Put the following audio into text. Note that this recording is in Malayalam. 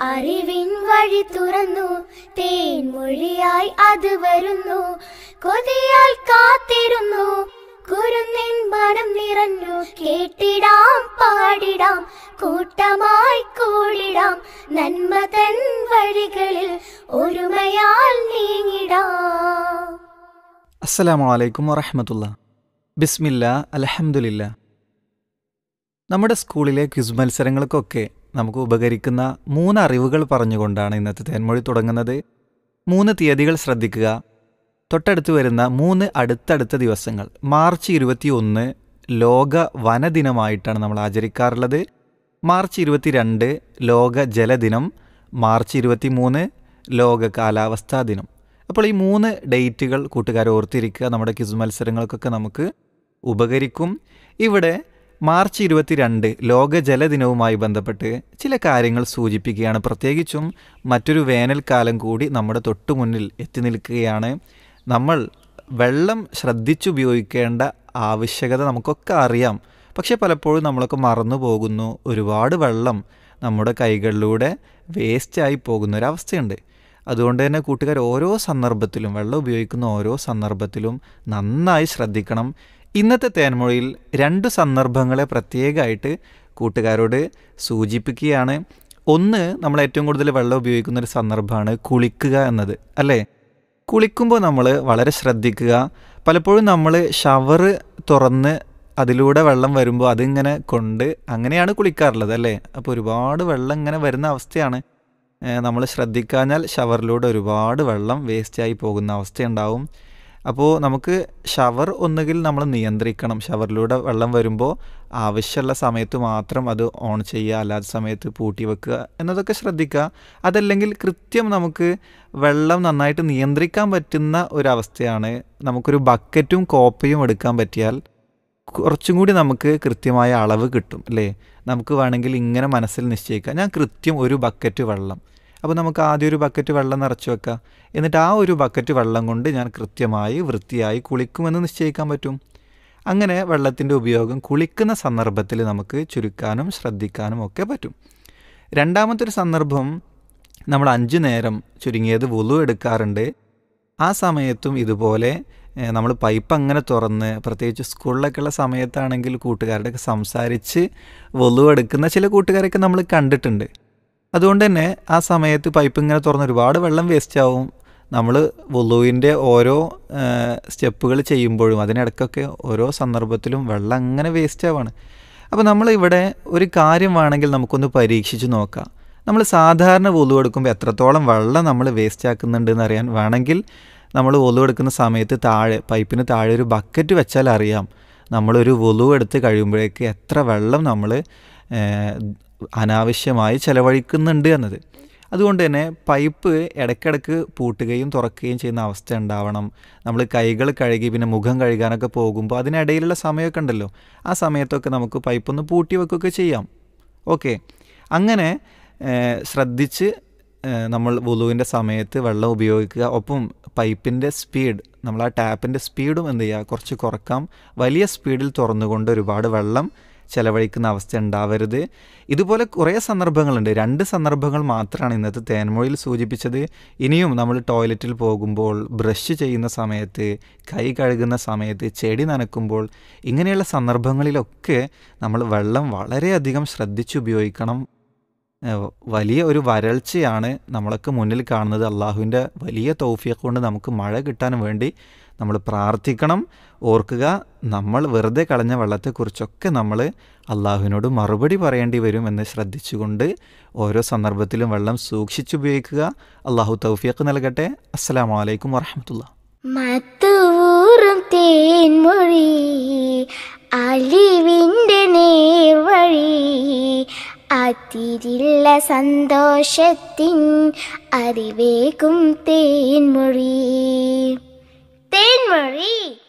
അറിവിൻ വഴി തുറന്നു തേൻമൊഴിയായി അത് വരുന്നു. കൊതിയാൽ കാത്തിരുന്നു കുരുന്നിൻ മനം നിറഞ്ഞു. കേട്ടിടാം പാടിടാം കൂട്ടമായി കൂടിടാം. നന്മ തൻ വഴികളിൽ ഒരുമയാൽ നീങ്ങിടാം. അസ്സലാമു അലൈക്കും വറഹമത്തുള്ള ബിസ്മില്ല അലഹമുല്ല നമ്മുടെ സ്കൂളിലെ ക്വിസ് മത്സരങ്ങൾക്കൊക്കെ നമുക്ക് ഉപകരിക്കുന്ന മൂന്ന് അറിവുകൾ പറഞ്ഞുകൊണ്ടാണ് ഇന്നത്തെ തേൻമൊഴി തുടങ്ങുന്നത്. മൂന്ന് തീയതികൾ ശ്രദ്ധിക്കുക. തൊട്ടടുത്ത് വരുന്ന മൂന്ന് അടുത്തടുത്ത ദിവസങ്ങൾ. മാർച്ച് ഇരുപത്തിയൊന്ന് ലോക വനദിനമായിട്ടാണ് നമ്മൾ ആചരിക്കാറുള്ളത്. മാർച്ച് ഇരുപത്തിരണ്ട് ലോക ജലദിനം. മാർച്ച് ഇരുപത്തിമൂന്ന് ലോക കാലാവസ്ഥാ ദിനം. അപ്പോൾ ഈ മൂന്ന് ഡേറ്റുകൾ കൂട്ടുകാർ ഓർത്തിരിക്കുക നമ്മുടെ ക്വിസ് മത്സരങ്ങൾക്കൊക്കെ നമുക്ക് ഉപകരിക്കും. ഇവിടെ മാർച്ച് ഇരുപത്തിരണ്ട് ലോക ജലദിനവുമായി ബന്ധപ്പെട്ട് ചില കാര്യങ്ങൾ സൂചിപ്പിക്കുകയാണ്. പ്രത്യേകിച്ചും മറ്റൊരു വേനൽക്കാലം കൂടി നമ്മുടെ തൊട്ടു മുന്നിൽ എത്തി നിൽക്കുകയാണ്. നമ്മൾ വെള്ളം ശ്രദ്ധിച്ചുപയോഗിക്കേണ്ട ആവശ്യകത നമുക്കൊക്കെ അറിയാം. പക്ഷെ പലപ്പോഴും നമ്മളൊക്കെ മറന്നു പോകുന്നു. ഒരുപാട് വെള്ളം നമ്മുടെ കൈകളിലൂടെ വേസ്റ്റായി പോകുന്ന ഒരവസ്ഥയുണ്ട് അതുകൊണ്ട് തന്നെ കൂട്ടുകാർ ഓരോ സന്ദർഭത്തിലും വെള്ളം ഉപയോഗിക്കുന്ന ഓരോ സന്ദർഭത്തിലും നന്നായി ശ്രദ്ധിക്കണം. ഇന്നത്തെ തേൻമൊഴിയിൽ രണ്ട് സന്ദർഭങ്ങളെ പ്രത്യേകമായിട്ട് കൂട്ടുകാരോട് സൂചിപ്പിക്കുകയാണ്. ഒന്ന് നമ്മൾ ഏറ്റവും കൂടുതൽ വെള്ളം ഉപയോഗിക്കുന്ന ഒരു സന്ദർഭമാണ് കുളിക്കുക എന്നത് അല്ലേ? കുളിക്കുമ്പോൾ നമ്മൾ വളരെ ശ്രദ്ധിക്കുക. പലപ്പോഴും നമ്മൾ ഷവർ തുറന്ന് അതിലൂടെ വെള്ളം വരുമ്പോൾ അതിങ്ങനെ കൊണ്ട് അങ്ങനെയാണ് കുളിക്കാറുള്ളത് അല്ലേ? അപ്പോൾ ഒരുപാട് വെള്ളം ഇങ്ങനെ വരുന്ന അവസ്ഥയാണ്. നമ്മൾ ശ്രദ്ധിക്കാഞ്ഞാൽ ഷവറിലൂടെ ഒരുപാട് വെള്ളം വേസ്റ്റായി പോകുന്ന അവസ്ഥയുണ്ടാവും. അപ്പോൾ നമുക്ക് ഷവർ ഒന്നുകിൽ നമ്മൾ നിയന്ത്രിക്കണം. ഷവറിലൂടെ വെള്ളം വരുമ്പോൾ ആവശ്യമുള്ള സമയത്ത് മാത്രം അത് ഓൺ ചെയ്യുക അല്ലാത്ത സമയത്ത് പൂട്ടി വെക്കുക എന്നതൊക്കെ ശ്രദ്ധിക്കുക. അതല്ലെങ്കിൽ കൃത്യം നമുക്ക് വെള്ളം നന്നായിട്ട് നിയന്ത്രിക്കാൻ പറ്റുന്ന ഒരവസ്ഥയാണ് നമുക്കൊരു ബക്കറ്റും കോപ്പയും എടുക്കാൻ പറ്റിയാൽ കുറച്ചും കൂടി നമുക്ക് കൃത്യമായ അളവ് കിട്ടും അല്ലേ? നമുക്ക് വേണമെങ്കിൽ ഇങ്ങനെ മനസ്സിൽ നിശ്ചയിക്കാം. ഞാൻ കൃത്യം ഒരു ബക്കറ്റ് വെള്ളം അപ്പോൾ നമുക്ക് ആദ്യം ഒരു ബക്കറ്റ് വെള്ളം നിറച്ച് വെക്കാം. എന്നിട്ട് ആ ഒരു ബക്കറ്റ് വെള്ളം കൊണ്ട് ഞാൻ കൃത്യമായി വൃത്തിയായി കുളിക്കുമെന്ന് നിശ്ചയിക്കാൻ പറ്റും. അങ്ങനെ വെള്ളത്തിന്റെ ഉപയോഗം കുളിക്കുന്ന സന്ദർഭത്തിൽ നമുക്ക് ചുരുക്കാനും ശ്രദ്ധിക്കാനും ഒക്കെ പറ്റും. രണ്ടാമത്തെ ഒരു സന്ദർഭം നമ്മൾ അഞ്ച് നേരം ചുരുങ്ങിയത് വുളു എടുക്കാറുണ്ട്. ആ സമയത്തും ഇതുപോലെ നമ്മൾ പൈപ്പ് അങ്ങനെ തുറന്ന് പ്രത്യേകിച്ച് സ്കൂളിലൊക്കെയുള്ള സമയത്താണെങ്കിൽ കൂട്ടുകാരുടെയൊക്കെ സംസാരിച്ച് എടുക്കുന്ന ചില കൂട്ടുകാരൊക്കെ നമ്മൾ കണ്ടിട്ടുണ്ട്. അതുകൊണ്ട് തന്നെ ആ സമയത്ത് പൈപ്പ് ഇങ്ങനെ തുറന്ന് ഒരുപാട് വെള്ളം വേസ്റ്റ് ആവും. നമ്മൾ വുളുവിന്റെ ഓരോ സ്റ്റെപ്പുകൾ ചെയ്യുമ്പോഴും അതിനിടയ്ക്കൊക്കെ ഓരോ സന്ദർഭത്തിലും വെള്ളം അങ്ങനെ വേസ്റ്റ് ആവാണ്. അപ്പോൾ നമ്മൾ ഇവിടെ ഒരു കാര്യം വേണമെങ്കിൽ നമുക്കൊന്ന് പരീക്ഷിച്ച് നോക്കാം. നമ്മൾ സാധാരണ വുളു എടുക്കുമ്പോൾ എത്രത്തോളം വെള്ളം നമ്മൾ വേസ്റ്റ് ആക്കുന്നുണ്ടെന്ന് അറിയാൻ വേണമെങ്കിൽ നമ്മൾ ഒലു എടുക്കുന്ന സമയത്ത് താഴെ പൈപ്പിന് താഴെ ഒരു ബക്കറ്റ് വെച്ചാൽ അറിയാം. നമ്മളൊരു ഒലു എടുത്ത് കഴിയുമ്പോഴേക്ക് എത്ര വെള്ളം നമ്മൾ അനാവശ്യമായി ചിലവഴിക്കുന്നുണ്ട് എന്നത്. അതുകൊണ്ട് തന്നെ പൈപ്പ് ഇടയ്ക്കിടയ്ക്ക് പൂട്ടുകയും തുറക്കുകയും ചെയ്യുന്ന അവസ്ഥ ഉണ്ടാവണം. നമ്മൾ കൈകൾ കഴുകി പിന്നെ മുഖം കഴുകാനൊക്കെ പോകുമ്പോൾ അതിനിടയിലുള്ള സമയമൊക്കെ ഉണ്ടല്ലോ. ആ സമയത്തൊക്കെ നമുക്ക് പൈപ്പൊന്ന് പൂട്ടി വെക്കുകയൊക്കെ ചെയ്യാം. ഓക്കെ. അങ്ങനെ ശ്രദ്ധിച്ച് നമ്മൾ വുളുവിന്റെ സമയത്ത് വെള്ളം ഉപയോഗിക്കുക. ഒപ്പം പൈപ്പിന്റെ സ്പീഡ് നമ്മൾ ആ ടാപ്പിന്റെ സ്പീഡും എന്ത് ചെയ്യുക? കുറച്ച് കുറക്കാം. വലിയ സ്പീഡിൽ തുറന്നുകൊണ്ട് ഒരുപാട് വെള്ളം ചിലവഴിക്കുന്ന അവസ്ഥ ഉണ്ടാവരുത്. ഇതുപോലെ കുറേ സന്ദർഭങ്ങളുണ്ട്. രണ്ട് സന്ദർഭങ്ങൾ മാത്രമാണ് ഇന്നത്തെ തേൻമൊഴിയിൽ സൂചിപ്പിച്ചത്. ഇനിയും നമ്മൾ ടോയ്ലറ്റിൽ പോകുമ്പോൾ ബ്രഷ് ചെയ്യുന്ന സമയത്ത് കൈ കഴുകുന്ന സമയത്ത് ചെടി നനക്കുമ്പോൾ ഇങ്ങനെയുള്ള സന്ദർഭങ്ങളിലൊക്കെ നമ്മൾ വെള്ളം വളരെയധികം ശ്രദ്ധിച്ചുപയോഗിക്കണം വലിയ ഒരു വരൾച്ചയാണ് നമ്മൾക്ക് മുന്നിൽ കാണുന്നത്. അള്ളാഹുവിന്റെ വലിയ തൗഫിയൊക്കെ കൊണ്ട് നമുക്ക് മഴ കിട്ടാൻ വേണ്ടി നമ്മൾ പ്രാർത്ഥിക്കണം. ഓർക്കുക നമ്മൾ വെറുതെ കളഞ്ഞ വെള്ളത്തെക്കുറിച്ചൊക്കെ നമ്മൾ അള്ളാഹുവിനോട് മറുപടി പറയേണ്ടി വരും എന്ന് ശ്രദ്ധിച്ചുകൊണ്ട് ഓരോ സന്ദർഭത്തിലും വെള്ളം സൂക്ഷിച്ചുപയോഗിക്കുക. അള്ളാഹു തൗഫിയൊക്കെ നൽകട്ടെ. അസ്സാം വലൈക്കും വറഹമത്തുള്ള. തേൻമൊഴി അലിവിന്റെ നേർവഴി അതിരില്ല സന്തോഷത്തിൻ അറിവേകും തേൻമൊഴി. തേൻമൊഴി?